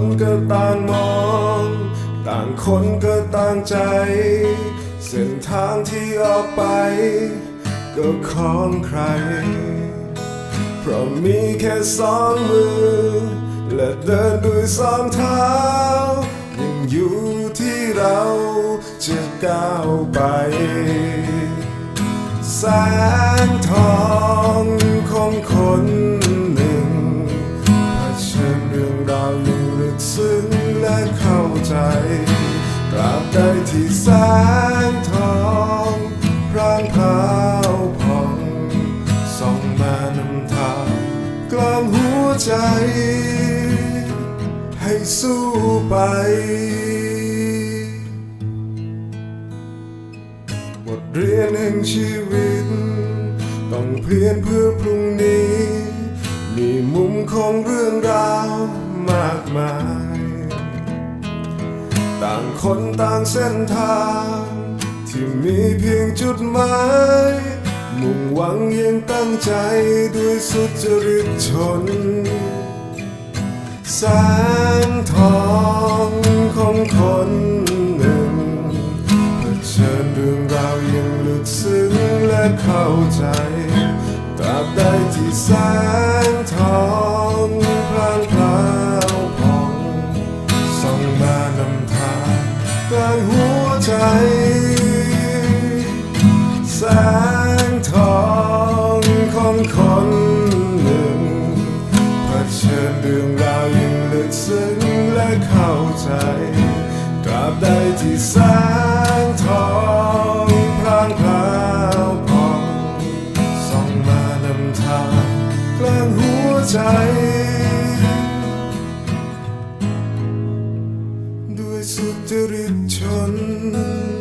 นก็ต่างมอง ต่างคนก็ต่างใจ เส้นทางที่ออกไป ก็ของใคร เพราะมีแค่สองมือ และเดินด้วยสองเท้า ยังอยู่ที่เราจะก้าวไป แสงทอง กซึ้งและเข้าใจตราบใดที่แสงทองพรางพราวผ่องส่องมานำทางกลางหัวใจ ให้สู้ไป บทเรียนแห่งชีวิต ต้องเพียรเพื่อพรุ่งนี้ ต่างคนต่างเส้นทาง ที่มีเพียงจุดหมาย มุ่งหวังยังตั้งใจด้วยสุจริตชน แสงทองของคนหนึ่งเผชิญเรื่องราวย่างลึกซึ้งและเข้าใจตราบใดที่แสงทอง ใจ แสงทองของคนหนึ่งเผชิญเรื่องราวอย่งลึกซึ้งและเข้าใจตราบใดที่แสงทองพรางพราวผ่องส่องมานำทางกลางหัวใจ ด้วยสุจริตชน